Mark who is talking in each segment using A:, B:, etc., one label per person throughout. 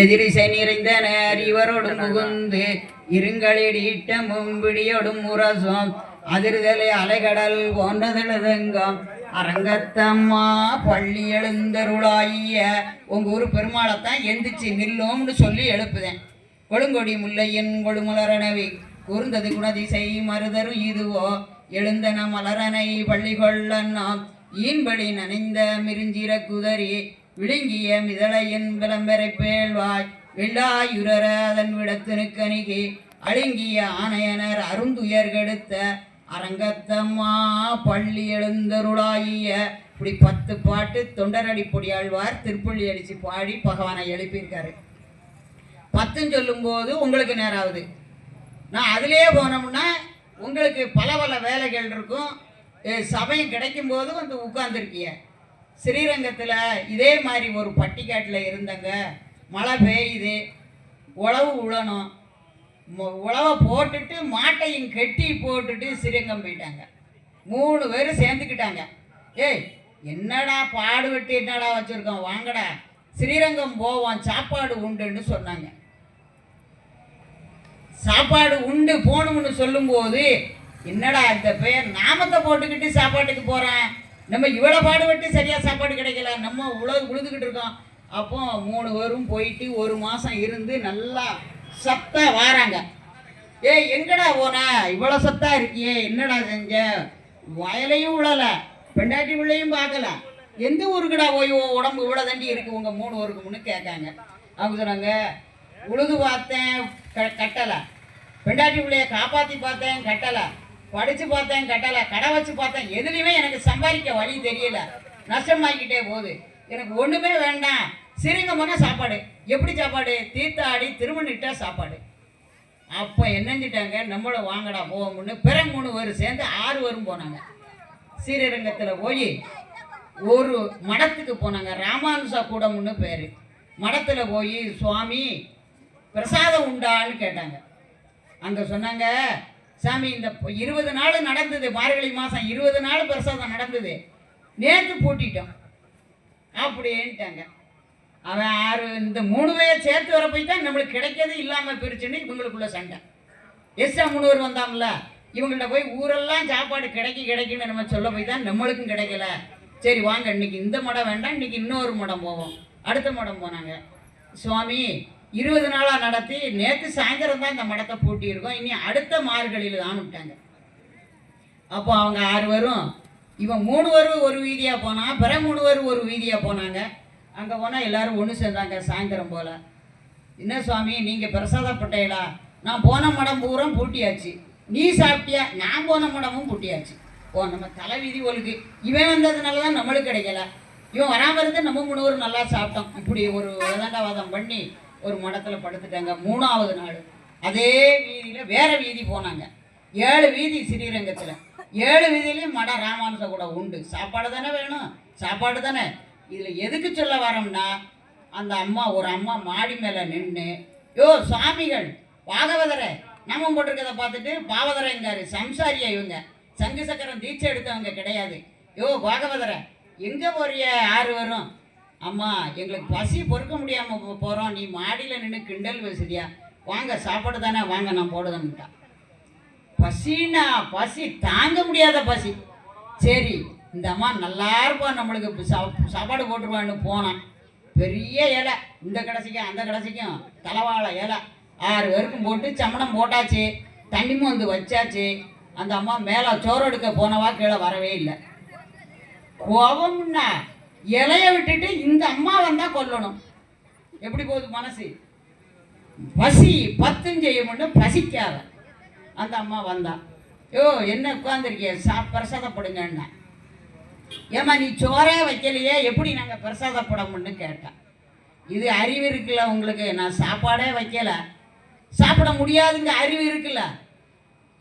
A: எதிரிசை நிறைந்த அறிவரோடு புகுந்து இருங்களிடீட்டமும் பிடியோடும் முரசும் அதிர்தலை அலைகடல் போன்றதெழுதுங்கம். அரங்கத்தம்மா பள்ளி எழுந்தருளாயிய உங்க ஊர் பெருமாளைத்தான் எந்திரிச்சு நில்லோம்னு சொல்லி எழுப்புதேன். கொழுங்கொடி முல்லையின் கொழுமலரணவி கூர்ந்தது குணதிசை மருதரும் இதுவோ? எழுந்தன மலரனை பள்ளி கொள்ளன்னாம் ஈன்படி நனைந்த மிருஞ்சிர குதறி விழுங்கிய மிதளையின் விளம்பரை பேழ்வாய் வெள்ளாயுரர அதன் விடத்தினுக்கணிகி அழுங்கிய ஆணையனர் அருந்துயர்கெடுத்த அரங்கத்தம்மா பள்ளி எழுந்தருளாயிய இப்படி பத்து பாட்டு தொண்டரடி பொடியாழ்வார் திருப்பள்ளி அடித்து பாடி பகவானை எழுப்பியிருக்காரு. பத்துன்னு சொல்லும்போது உங்களுக்கு நேரம் ஆகுது நான் அதிலே போனோம்னா உங்களுக்கு பல பல வேலைகள் இருக்கும். சமயம் கிடைக்கும் போது வந்து உட்கார்ந்துருக்கிய. ஸ்ரீரங்கத்தில் இதே மாதிரி ஒரு பட்டிக்காட்டில் இருந்தங்க. மழை பெய்யுது. உழவு உழணும். உழவை போட்டுட்டு மாட்டையும் கெட்டி போட்டுட்டு ஸ்ரீரங்கம் போயிட்டாங்க. மூணு பேரும் சேர்ந்துக்கிட்டாங்க. ஏய் என்னடா பாடுபட்டு என்னடா வச்சுருக்கோம்? வாங்கடா. ஸ்ரீரங்கம் போவோம் சாப்பாடு உண்டுன்னு சொன்னாங்க. சாப்பாடு உண்டு போகணும்னு சொல்லும்போது என்னடா இந்த பேர் நாமத்தை போட்டுக்கிட்டு சாப்பாட்டுக்கு போகிறேன் நம்ம இவ்வளோ பாடுபட்டு சரியாக சாப்பாடு கிடைக்கல. நம்ம உழவு உழுதுகிட்டு இருக்கோம். அப்போ மூணு பேரும் போயிட்டு ஒரு மாதம் இருந்து நல்லா சத்தா வாராங்க. ஏய் எங்கடா போன? இவ்வளோ சத்தா இருக்கியே என்னடா செஞ்ச? வயலையும் உழலை. பெண்டாட்டி பிள்ளையும் பார்க்கல. எந்த ஊருக்குடா போய் உடம்பு இவ்வளோ தண்டி இருக்கு? உங்கள் மூணு ஊருக்கு முன்னு கேட்காங்க. அவங்க சொன்னாங்க உழுது பார்த்தேன் க கட்டலை. பெண்டாட்டி பிள்ளைய காப்பாற்றி பார்த்தேன் கட்டலை. படித்து பார்த்தேன் கட்டலை. கடை வச்சு பார்த்தேன். எதுலையுமே எனக்கு சம்பாதிக்க வழி தெரியல. நஷ்டமாக்கிட்டே போகுது. எனக்கு ஒன்றுமே வேண்டாம். சிறுங்கமான சாப்பாடு. எப்படி சாப்பாடு? தீர்த்தாடி திருமணிட்டா சாப்பாடு. அப்போ என்னஞ்சிட்டாங்க? நம்மள வாங்கடா போவோம்னு பிற மூணு பேர் சேர்ந்து ஆறு பேரும் போனாங்க. ஸ்ரீரங்கத்தில் போய் ஒரு மடத்துக்கு போனாங்க. ராமானுசா கூடம்னு பேர். மடத்தில் போய் சுவாமி பிரசாதம் உண்டான்னு கேட்டாங்க. அங்கே சொன்னாங்க சாமி இந்த இருபது நாள் நடந்தது மார்கழி மாதம் இருபது நாள் பிரசாதம் நடந்தது. நேற்று பூட்டிட்டோம். அப்படின்ட்டாங்க அவன் ஆறு இந்த மூணு பேர் சேர்த்து வர போய் தான் நம்மளுக்கு கிடைக்கிறது இல்லாமல் பிரிச்சுன்னு இவங்களுக்குள்ள சண்டை. எஸ்ஆ முன்னூர் பேர் இவங்கள்ட்ட போய் ஊரெல்லாம் சாப்பாடு கிடைக்கி கிடைக்குன்னு நம்ம சொல்ல போய் தான் நம்மளுக்கும் கிடைக்கல. சரி வாங்க இன்னைக்கு இந்த மடம் வேண்டாம் இன்னைக்கு இன்னொரு மடம் போவோம். அடுத்த மடம் போனாங்க. சுவாமி இருபது நாளாக நடத்தி நேற்று சாயந்தரம் தான் இந்த மடத்தை பூட்டியிருக்கோம். இனி அடுத்த மார்கழியில் தான் விட்டாங்க. அப்போ அவங்க ஆறு வரும் இவன் மூணு பேரும் ஒரு வீதியாக போனான் பிற மூணு பேரும் ஒரு வீதியாக போனாங்க. அங்கே போனால் எல்லோரும் ஒன்று சேர்ந்தாங்க சாயந்தரம் போல். என்ன சுவாமி நீங்கள் பிரசாதப்பட்டீங்களா நான் போன மடம் பூரா பூட்டியாச்சு. நீ சாப்பிட்டியா? நான் போன மடமும் பூட்டியாச்சு. ஓ நம்ம தலைவிதி ஒழுக்கு இவன் வந்ததுனால தான் நம்மளுக்கு கிடைக்கல. இவன் வராமல் இருந்து நம்ம மூணு நல்லா சாப்பிட்டோம். இப்படி ஒரு விதண்டாவாதம் பண்ணி ஒரு மடத்தில் படுத்துட்டாங்க மூணாவது நாள். அதே வீதியில் வேற வீதி போனாங்க. ஏழு வீதி ஸ்ரீரங்கத்தில் ஏழு வீதியிலையும் மட ராமானுஜ கூட உண்டு. சாப்பாடு தானே வேணும்? சாப்பாடு தானே. இதில் எதுக்கு சொல்ல வரோம்னா அந்த அம்மா ஒரு அம்மா மாடி மேலே நின்று யோ சுவாமிகள் பாகவதரை நம்ம போட்டிருக்கதை பார்த்துட்டு பாவதரைங்காரு சம்சாரியா இவங்க? சங்கு சக்கரம் தீட்சை எடுத்தவங்க கிடையாது. யோ பாகவதரை எங்கே போறிய? ஆறு வரும்? அம்மா எங்களுக்கு பசி பொறுக்க முடியாமல் போகிறோம் நீ மாடியில் நின்று கிண்டல் வசதியா வாங்க சாப்பாடு தானே வாங்க நான் போடுதேன்ட்டா பசின்னா பசி தாங்க முடியாத பசி. சரி இந்த அம்மா நல்லா இருப்பா நம்மளுக்கு. சா- சாப்பாடு போட்டுருவான்னு போனான். பெரிய இலை இந்த கடைசிக்கும் அந்த கடைசிக்கும் தலைவாழை இலை ஆறு பேருக்கும் போட்டு சமணம் போட்டாச்சு. தண்ணி வந்து வச்சாச்சு. அந்த அம்மா மேலே சோறு எடுக்க போனவா கீழே வரவே இல்லை. கோபம்னா இலைய விட்டுட்டு இந்த அம்மா வந்தா கொல்லணும். எப்படி போகுது மனசு? பசி பத்தும் செய்யும்னு பசிக்காத. அந்த அம்மா வந்தா. யோ என்ன உட்காந்துருக்கிய சா பிரசாதப்படுங்கன்னா ஏம்மா நீ சோறே வைக்கலையே எப்படி நாங்கள் பிரசாதப்படமுன்னு கேட்டேன் இது அறிவு இருக்குல்ல உங்களுக்கு? நான் சாப்பாடே வைக்கல. சாப்பிட முடியாதுங்க அறிவு இருக்குல்ல.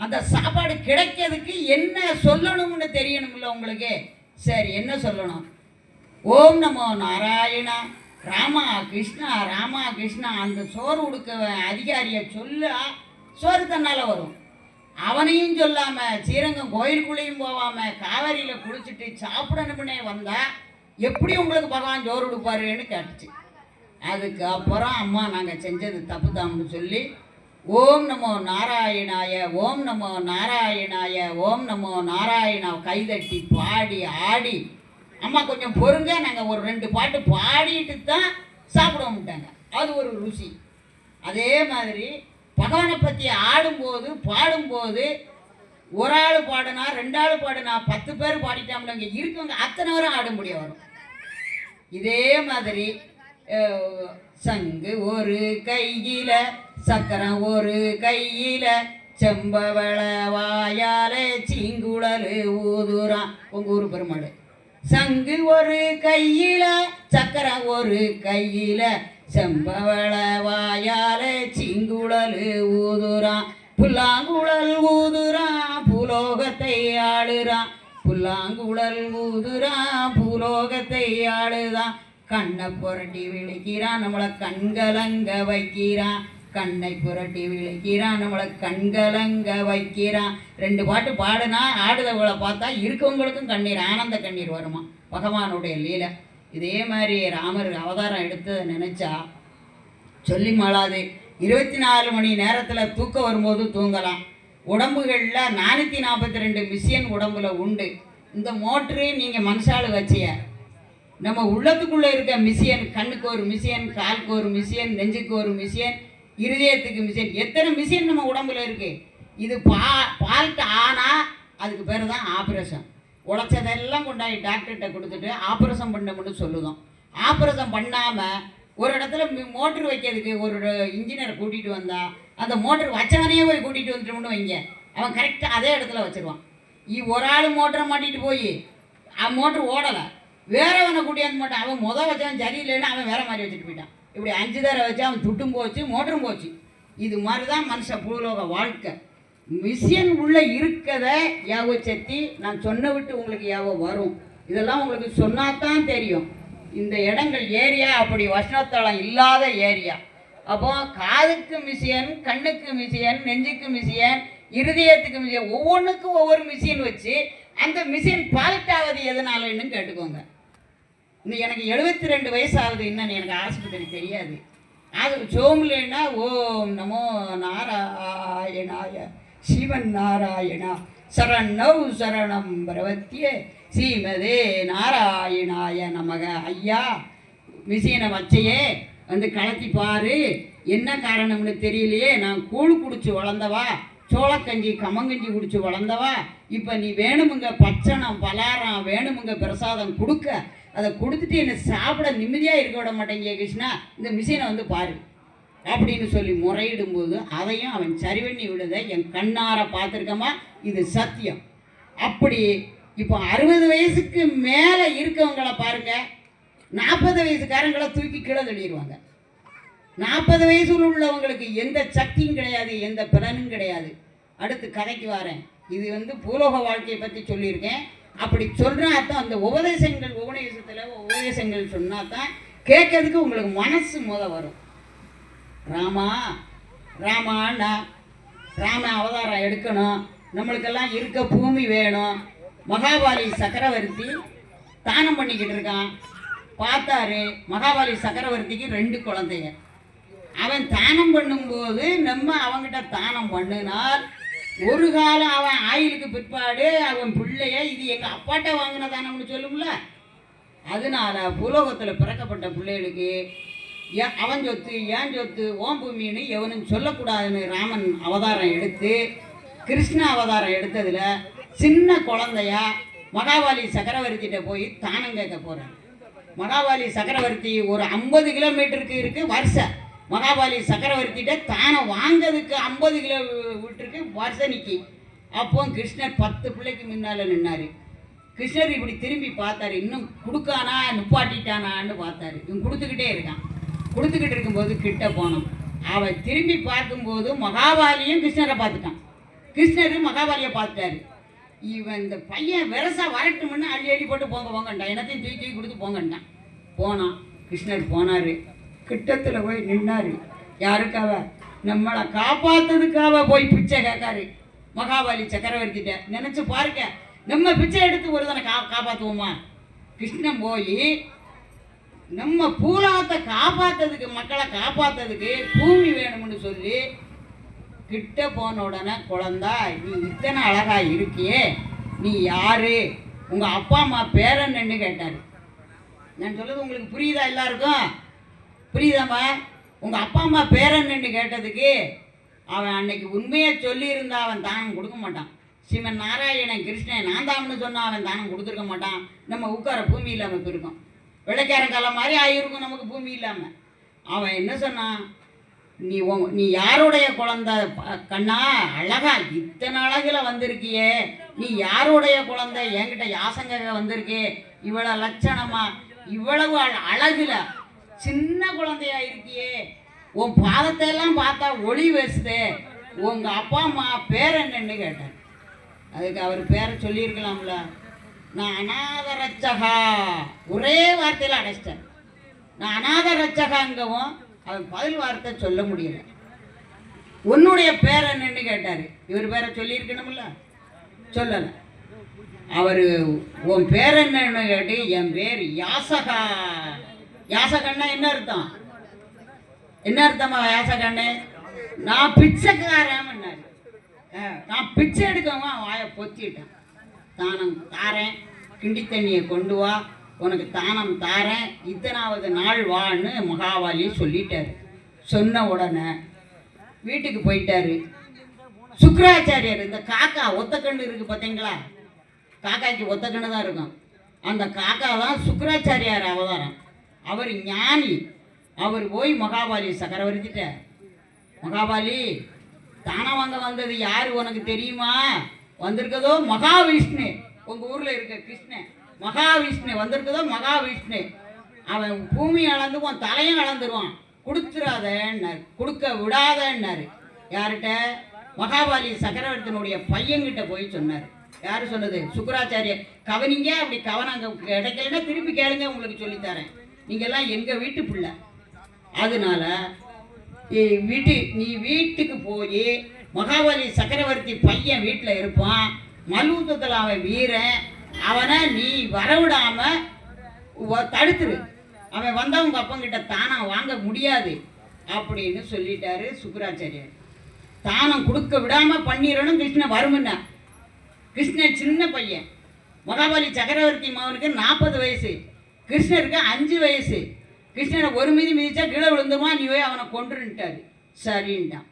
A: அந்த சாப்பாடு கிடைக்கிறதுக்கு என்ன சொல்லணும்னு தெரியணும்ல உங்களுக்கு? சரி என்ன சொல்லணும்? ஓம் நமோ நாராயணா ராமா கிருஷ்ணா ராமா கிருஷ்ணா அந்த சோறு உடுக்க அதிகாரியை சொல்ல. சோறு தன்னால் வரும். அவனையும் சொல்லாமல் ஸ்ரீரங்கம் கோயிலுக்குள்ளேயும் போகாமல் காவேரியில் குளிச்சுட்டு சாப்பிடணும்னே வந்தால் எப்படி உங்களுக்கு பகவான் சோறு கொடுப்பாருன்னு கேட்டுச்சு. அதுக்கு அப்புறம் அம்மா நாங்கள் செஞ்சது தப்பு தாம்னு சொல்லி ஓம் நமோ நாராயணாய ஓம் நமோ நாராயணாய ஓம் நமோ நாராயணா கைதட்டி பாடி ஆடி அம்மா கொஞ்சம் பொறுங்க நாங்கள் ஒரு ரெண்டு பாட்டு பாடிட்டு தான் சாப்பிடுவோம்ட்டாங்க அது ஒரு ருசி. அதே மாதிரி பகவானை பற்றி ஆடும்போது பாடும்போது ஒரு ஆள் பாடுனா ரெண்டு ஆள் பாடுனா பத்து பேர் பாடிட்டாங்க இங்கே இருக்கவங்க அத்தனை பேரும் ஆட முடிய வரும் இதே மாதிரி சங்கு ஒரு கையில சக்கரம் ஒரு கையில செம்பவள வாயால சிங்குழல் ஊதுறான். உங்கள் ஊர் பெருமாள். சங்கு ஒரு கையில சக்கரம் ஒரு கையில. செம்பவள வாயால சிங்குழல் ஊதுறான். புல்லாங்குழல் ஊதுறான் புலோகத்தை ஆளுறான். புல்லாங்குழல் ஊதுறான் பூலோகத்தை ஆளுதான். கண்ணை புரட்டி விழிக்கிறான் நம்மளை கண்கலங்க வைக்கிறான். கண்ணை புரட்டி விளைக்கிறான் நம்மளை கண்கலங்க வைக்கிறான். ரெண்டு பாட்டு பாடுனா ஆடுதவங்களை பார்த்தா இருக்கவங்களுக்கும் கண்ணீர் ஆனந்த கண்ணீர் வருமா? பகவானுடைய லீலை. இதே மாதிரி ராமர் அவதாரம் எடுத்ததை நினச்சா சொல்லி மாளாது. இருபத்தி நாலு மணி நேரத்தில் தூக்கம் வரும்போது தூங்கலாம். உடம்புகளில் நானூற்றி நாற்பத்தி ரெண்டு மிஷியன் உடம்புல உண்டு. இந்த மோட்ரு நீங்கள் மனுஷால் வச்சிய. நம்ம உள்ளத்துக்குள்ளே இருக்க மிஷியன் கண்ணுக்கு ஒரு மிஷின் காலுக்கு ஒரு மிஷியன் நெஞ்சுக்கு ஒரு மிஷியன் இருதயத்துக்கு மிஷின் எத்தனை மிஷின் நம்ம உடம்புல இருக்குது இது பா பால்ட்டு ஆனால் அதுக்கு பேர் தான் ஆப்ரேஷன் உழைச்சதெல்லாம் கொண்டாடி டாக்டர்கிட்ட கொடுத்துட்டு ஆப்ரேஷன் பண்ணமுன்னு சொல்லுதோம். ஆப்ரேஷன் பண்ணாமல் ஒரு இடத்துல மோட்ரு வைக்கிறதுக்கு ஒரு இன்ஜினியரை கூட்டிகிட்டு வந்தா அந்த மோட்ரு வச்சவனையே போய் கூட்டிகிட்டு வந்துட்டோம்னு வைங்க. அவன் கரெக்டாக அதே இடத்துல வச்சிருவான். இ ஒரு ஆள் மோட்டரை மாட்டிட்டு போய் அவன் மோட்ரு ஓடலை. வேறவனை கூட்டியாந்து மாட்டான். அவன் முத வச்சவன் சரியில்லைன்னு அவன் வேற மாதிரி வச்சுட்டு போயிட்டான். இப்படி அஞ்சு தடவை வச்சு அவன் துட்டும் போச்சு மோட்டரும் போச்சு. இது மாதிரி தான் மனுஷ பூலோக வாழ்க்கை. மிஷின் உள்ளே இருக்கிறத யாவ சக்தி நான் சொன்ன விட்டு உங்களுக்கு யாவ வரும். இதெல்லாம் உங்களுக்கு சொன்னாதான் தெரியும். இந்த இடங்கள் ஏரியா அப்படி வசனத்தளம் இல்லாத ஏரியா. அப்போ காதுக்கு மிஷியன் கண்ணுக்கு மிஷியன் நெஞ்சுக்கு மிஷியன் இருதயத்துக்கு மிஷியன் ஒவ்வொன்றுக்கும் ஒவ்வொரு மிஷின் வச்சு அந்த மிஷின் பால்ட்டாவது எதனாலன்னு கேட்டுக்கோங்க. இன்னும் எனக்கு எழுபத்தி ரெண்டு வயசு ஆகுது இன்னும் எனக்கு ஆஸ்பத்திரி தெரியாது. அது சோம்லேன்னா ஓம் நமோ நாராயணாய சிவன் நாராயணா சரணௌ சரணம் பரவத்திய ஸ்ரீமதே நாராயணாய நமக. ஐயா மிஷினை வச்சையே வந்து கலத்தி பாரு. என்ன காரணம்னு தெரியலையே நான் கூழ் குடிச்சு வளர்ந்தவா? சோளக்கஞ்சி கம்மங்கஞ்சி குடிச்சு வளர்ந்தவா? இப்போ நீ வேணுமுங்க பச்சனம் பலாரம் வேணுமுங்க பிரசாதம் கொடுக்க அதை கொடுத்துட்டு என்னை சாப்பிட நிம்மதியாக இருக்க விட மாட்டேங்க கிருஷ்ணா இந்த மிஷினை வந்து பாரு அப்படின்னு சொல்லி முறையிடும்போது அதையும் அவன் சரி பண்ணி விடுதை என் கண்ணார பார்த்துருக்கமா இது சத்தியம். அப்படி இப்போ அறுபது வயசுக்கு மேலே இருக்கவங்கள பாருங்கள் நாற்பது வயசுக்காரங்களை தூக்கி கீழே தள்ளிடுவாங்க. நாற்பது வயசுல உள்ளவங்களுக்கு எந்த சக்தியும் கிடையாது எந்த பலனும் கிடையாது. அடுத்து கதைக்கு வரேன். இது வந்து பூலோக வாழ்க்கையை பற்றி சொல்லியிருக்கேன். அப்படி சொல்றா அந்த உபதேசங்கள் உபநேசத்தில் உபதேசங்கள் சொன்னா தான் கேட்கறதுக்கு உங்களுக்கு மனசு முத வரும். ராமா ராமாண்ணா ராம அவதாரம் எடுக்கணும். நம்மளுக்கெல்லாம் இருக்க பூமி வேணும். மகாபாலி சக்கரவர்த்தி தானம் பண்ணிக்கிட்டு இருக்கான். பார்த்தாரு மகாபாலி சக்கரவர்த்திக்கு ரெண்டு குழந்தைங்க. அவன் தானம் பண்ணும்போது நம்ம அவங்கிட்ட தானம் பண்ணினால் ஒரு காலம் அவன் ஆயிலுக்கு பிற்பாடு அவன் பிள்ளைய இது எங்கள் அப்பாட்ட வாங்கினதானம்னு சொல்லும்ல? அதனால புலோகத்தில் பிறக்கப்பட்ட பிள்ளைகளுக்கு அவன் சொத்து ஏன் சொத்து ஓம் பூமின்னு எவனும் சொல்லக்கூடாதுன்னு ராமன் அவதாரம் எடுத்து கிருஷ்ண அவதாரம் எடுத்ததுல சின்ன குழந்தையா மகாபாலி சக்கரவர்த்திகிட்ட போய் தானம் கேட்க போகிறான் மகாபாலி சக்கரவர்த்தி ஒரு ஐம்பது கிலோமீட்டருக்கு இருக்கு வருஷம். மகாபாலி சக்கரவர்த்திகிட்ட தானே வாங்கிறதுக்கு ஐம்பது கிலோ விட்டுருக்கு வர்சனிக்கு அப்போ கிருஷ்ணர் பத்து பிள்ளைக்கு முன்னால் நின்னார். கிருஷ்ணர் இப்படி திரும்பி பார்த்தாரு இன்னும் கொடுக்கானா நிப்பாட்டிட்டானான்னு பார்த்தாரு. இவன் கொடுத்துக்கிட்டே இருக்கான். கொடுத்துக்கிட்டு இருக்கும்போது கிட்ட போனான். அவன் திரும்பி பார்க்கும்போது மகாபாலியும் கிருஷ்ணரை பார்த்துட்டான். கிருஷ்ணர் மகாபாலியை பார்த்துட்டாரு. இவன் இந்த பையன் விரசா வரட்டும்னு அள்ளி அள்ளி போட்டு போங்க போங்கண்டான் என்னத்தையும் தூக்கி தூக்கி கொடுத்து போங்கண்டான் போனான். கிருஷ்ணர் போனார். கிட்டத்தில் போய் நின்னாரு. யாருக்காவ நம்மளை காப்பாத்துறதுக்காக போய் பிச்சை கேட்காரு. மகாபாலி சக்கரவர்த்திட்ட. நினச்சி பாருங்க. நம்ம பிச்சை எடுத்து ஒரு கா காப்பாற்றுவோமா கிருஷ்ணன் போய் நம்ம பூலகத்தை காப்பாத்துறதுக்கு மக்களை காப்பாற்றதுக்கு பூமி வேணும்னு சொல்லி கிட்ட போன உடனே குழந்தா நீ இத்தனை அழகாக இருக்கியே. நீ யாரு? உங்கள் அப்பா அம்மா பேரன்னு கேட்டாரு. நான் சொல்லுது உங்களுக்கு புரியுதா எல்லாருக்கும்? புரியுதாம்மா உங்கள் அப்பா அம்மா பேரன்னு கேட்டதுக்கு அவன் அன்னைக்கு உண்மையை சொல்லியிருந்தா அவன் தானம் கொடுக்க மாட்டான். சிவன் நாராயணன் கிருஷ்ணன் நான் தான்னு சொன்னால் அவன் தானம் கொடுத்துருக்க மாட்டான். நம்ம உட்கார பூமி இல்லாமல் போயிருக்கோம். வெள்ளைக்காரன் காலம் மாதிரி ஆகிருக்கும் நமக்கு பூமி இல்லாமல் அவன் என்ன சொன்னான்? நீ உன் நீ யாருடைய குழந்த கண்ணா? அழகா இத்தனை அழகில் வந்திருக்கியே. நீ யாருடைய குழந்தை? என்கிட்ட யாசங்க வந்திருக்கே. இவ்வளோ லட்சணமா? இவ்வளவு அழ- அழகில். சின்ன குழந்தையா இருக்கியே உன் பாதத்தை எல்லாம் பார்த்தா ஒளி பேசுதே. உங்க அப்பா அம்மா பேர் என்னன்னு கேட்டேன். அதுக்கு அவர் பேரை சொல்லியிருக்கலாம்ல. நான் அநாத ரட்சகா ஒரே வார்த்தையில் அடைச்சிட்டேன். நான் அநாத ரட்சகாங்கவும் அவன் பதில் வார்த்தை சொல்ல முடியல. உன்னுடைய பேர் என்னன்னு கேட்டார். இவர் பேரை சொல்லியிருக்கணும்ல? சொல்லலை. அவர் உன் பேர் என்னன்னு கேட்டு என் பேர் யாசகா. யாசகன்னா என்ன அர்த்தம்? என்ன அர்த்தமா யாசகண்ணே நான் பிச்சைக்காரன்னாரு நான் பிச்சை எடுக்கவும் வாயை பொத்திட்டேன். தானம் தாரேன் கிண்டி தண்ணியை கொண்டு வா உனக்கு தானம் தாரேன் இத்தனாவது நாள் வான்னு மகாவாலி சொல்லிட்டாரு. சொன்ன உடனே வீட்டுக்கு போயிட்டாரு. சுக்கராச்சாரியர் இந்த காக்கா ஒத்த கண்ணு இருக்கு பார்த்தீங்களா? காக்காய்க்கு ஒத்தக்கண்ணு தான் இருக்கும். அந்த காக்கா தான் சுக்கராச்சாரியார் அவதாரம். அவர் ஞானி. அவர் போய் மகாபாலி சக்கரவர்த்திட்ட மகாபாலி தானம் வாங்க வந்தது யார்? உனக்கு தெரியுமா? வந்திருக்கதோ மகாவிஷ்ணு. உங்கள் ஊரில் இருக்க கிருஷ்ணன் மகாவிஷ்ணு வந்திருக்கதோ மகாவிஷ்ணு. அவன் பூமி அளந்து உன் தலையும் அளந்துருவான். கொடுத்துடாதன்னார் கொடுக்க விடாதன்னார். யார்கிட்ட? மகாபாலி சக்கரவர்த்தினுடைய பையன்கிட்ட போய் சொன்னார். யார் சொன்னது? சுக்கராச்சாரியர். கவனிங்க அப்படி கவனம் அங்கே கிடைக்கலன்னா திருப்பி கேளுங்க உங்களுக்கு சொல்லித்தரேன் நீங்கள்லாம் எங்கள் வீட்டு பிள்ளை? அதனால வீட்டு நீ வீட்டுக்கு போய் மகாபலி சக்கரவர்த்தி பையன் வீட்டில் இருப்பான். மல்யுத்தத்தில் அவன் வீரன். அவனை நீ வரவிடாம தடுத்துரு. அவன் வந்தவங்க அப்பங்கிட்ட தானம் வாங்க முடியாது. அப்படின்னு சொல்லிட்டாரு சுக்கராச்சாரியர் தானம் கொடுக்க விடாமல் பண்ணிடணும் கிருஷ்ணன் வருமுன்னா. கிருஷ்ணன் சின்ன பையன். மகாபலி சக்கரவர்த்தி மகனுக்கு நாற்பது வயசு. கிருஷ்ணருக்கு அஞ்சு வயசு. கிருஷ்ணனை ஒரு மீதி மிதிச்சா கீழே விழுந்துமா நீ போய் அவனை கொன்றுன்ட்டாரு. சரின்ட்டான்.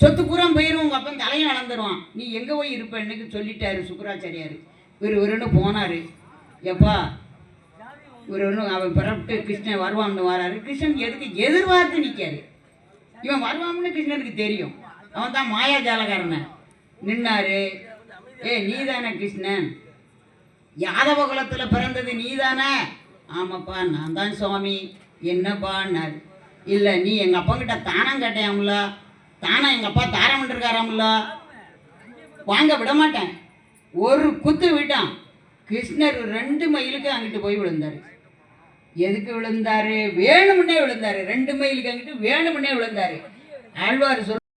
A: சொத்து பூரா போயிடும் உங்கள் அப்பன் தலையும் வளர்ந்துருவான் நீ எங்கே போய் இருப்பேன்னு சொல்லிட்டாரு சுக்கராச்சாரியார். இவர் இவருன்னு போனார். எப்பா இவர் ஒன்று அவன் பிறப்பிட்டு கிருஷ்ணன் வருவான்னு வராரு. கிருஷ்ணன் எதுக்கு எதிர்பார்த்து நிற்காரு இவன் வருவான்னு கிருஷ்ணனுக்கு தெரியும். அவன் தான் மாயாஜாலக்காரனை நின்னாரு. ஏ நீதானே கிருஷ்ணன். யாதவ குலத்தில் பிறந்தது நீதானே? ஆமாப்பா நான் தான் சுவாமி. என்னப்பான்னார் இல்லை நீ எங்கள் அப்பங்கிட்ட தானம் கேட்டையாம்ல தானம் எங்கள் அப்பா தாரம் பண்ணிருக்காராம்ல வாங்க விட மாட்டேன். ஒரு குத்து விட்டான். கிருஷ்ணர் ரெண்டு மைலுக்கு அங்கிட்டு போய் விழுந்தாரு. எதுக்கு விழுந்தாரு? வேணுமுன்னே விழுந்தாரு. ரெண்டு மைலுக்கு அங்கிட்டு வேணுமுன்னே விழுந்தாரு. ஆழ்வார் சொல்